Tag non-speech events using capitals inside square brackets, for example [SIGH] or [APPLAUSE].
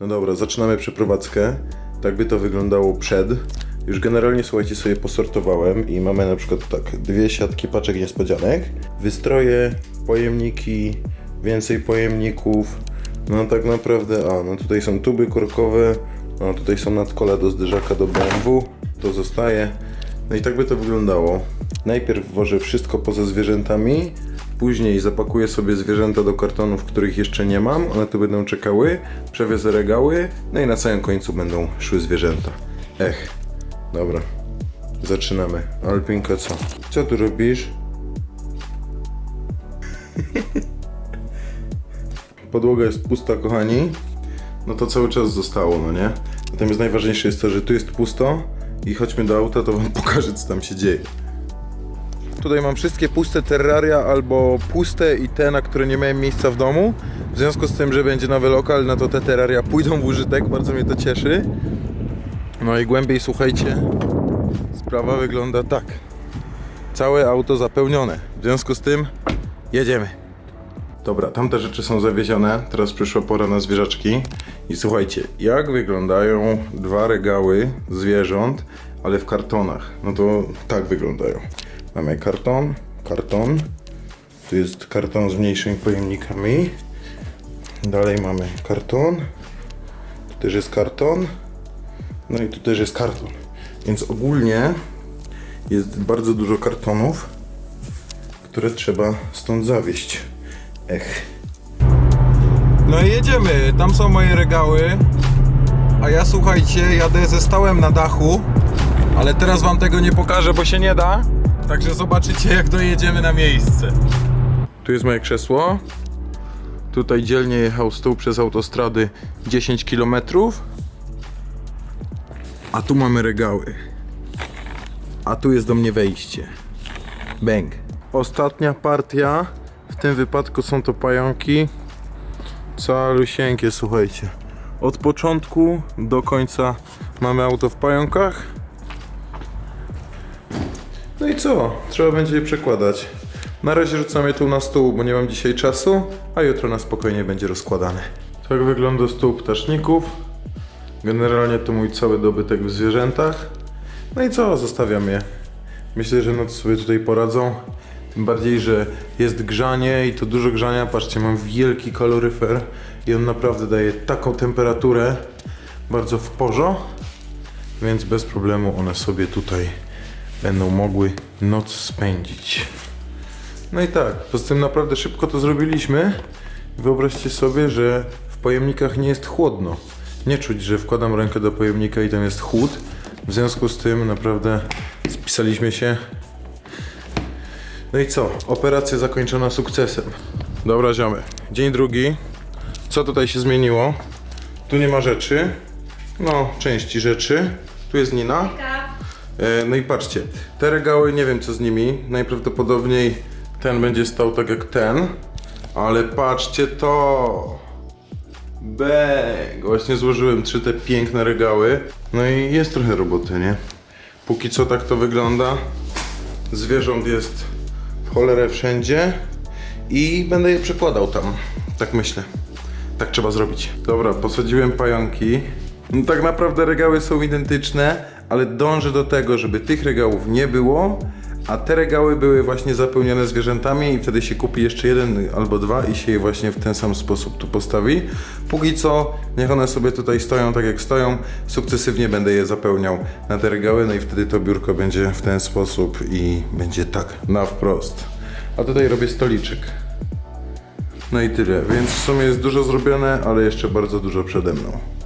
No dobra, zaczynamy przeprowadzkę. Tak by to wyglądało przed. Już generalnie, słuchajcie, sobie posortowałem i mamy na przykład tak, dwie siatki paczek niespodzianek, wystroje, pojemniki, więcej pojemników. No tak naprawdę, a no tutaj są tuby korkowe, no tutaj są nadkola do zderzaka do BMW, to zostaje. No i tak by to wyglądało. Najpierw włożę wszystko poza zwierzętami, później zapakuję sobie zwierzęta do kartonów, których jeszcze nie mam, one tu będą czekały, przewiozę regały, no i na samym końcu będą szły zwierzęta. Ech, dobra, zaczynamy. Alpinka co? Co tu robisz? [LAUGHS] Podłoga jest pusta, kochani. No to cały czas zostało, no nie? Natomiast najważniejsze jest to, że tu jest pusto i chodźmy do auta, to wam [LAUGHS] pokażę, co tam się dzieje. Tutaj mam wszystkie puste terraria albo puste i te, na które nie miałem miejsca w domu. W związku z tym, że będzie nowy lokal, no to te terraria pójdą w użytek, bardzo mnie to cieszy. No i głębiej słuchajcie, sprawa wygląda tak. Całe auto zapełnione. W związku z tym jedziemy. Dobra, tamte rzeczy są zawiezione. Teraz przyszła pora na zwierzaczki. I słuchajcie, jak wyglądają dwa regały zwierząt, ale w kartonach? No to tak wyglądają. Mamy karton, karton. Tu jest karton z mniejszymi pojemnikami. Dalej mamy karton. Tu też jest karton. No i tu też jest karton. Więc ogólnie jest bardzo dużo kartonów, które trzeba stąd zawieźć. Ech. No i jedziemy. Tam są moje regały. A ja słuchajcie, jadę ze stałem na dachu. Ale teraz wam tego nie pokażę, bo się nie da. Także zobaczycie, jak dojedziemy na miejsce. Tu jest moje krzesło. Tutaj dzielnie jechał stół przez autostrady 10 km. A tu mamy regały. A tu jest do mnie wejście. Bang. Ostatnia partia. W tym wypadku są to pająki. Calusieńkie, słuchajcie. Od początku do końca mamy auto w pająkach. No i co? Trzeba będzie je przekładać. Na razie rzucam je tu na stół, bo nie mam dzisiaj czasu, a jutro na spokojnie będzie rozkładane. Tak wygląda stół ptaszników. Generalnie to mój cały dobytek w zwierzętach. No i co? Zostawiam je. Myślę, że noc sobie tutaj poradzą. Tym bardziej, że jest grzanie i to dużo grzania. Patrzcie, mam wielki kaloryfer i on naprawdę daje taką temperaturę bardzo w porzo, więc bez problemu one sobie tutaj będą mogły noc spędzić. No i tak, poza tym naprawdę szybko to zrobiliśmy. Wyobraźcie sobie, że w pojemnikach nie jest chłodno. Nie czuć, że wkładam rękę do pojemnika i tam jest chłód. W związku z tym naprawdę spisaliśmy się. No i co? Operacja zakończona sukcesem. Dobra, ziomy. Dzień drugi. Co tutaj się zmieniło? Tu nie ma rzeczy. No, części rzeczy. Tu jest Nina. E, No i patrzcie, te regały nie wiem co z nimi. Najprawdopodobniej ten będzie stał tak jak ten. Ale patrzcie to! Bang! Właśnie złożyłem trzy te piękne regały. No i jest trochę roboty, nie? Póki co tak to wygląda. Zwierząt jest w cholerę wszędzie. I będę je przekładał tam. Tak myślę. Tak trzeba zrobić. Dobra, posadziłem pająki. No, tak naprawdę regały są identyczne, ale dążę do tego, żeby tych regałów nie było, a te regały były właśnie zapełnione zwierzętami i wtedy się kupi jeszcze jeden albo dwa i się je właśnie w ten sam sposób tu postawi. Póki co, niech one sobie tutaj stoją tak jak stoją, sukcesywnie będę je zapełniał na te regały, no i wtedy to biurko będzie w ten sposób i będzie tak na wprost. A tutaj robię stoliczek. No i tyle, więc w sumie jest dużo zrobione, ale jeszcze bardzo dużo przede mną.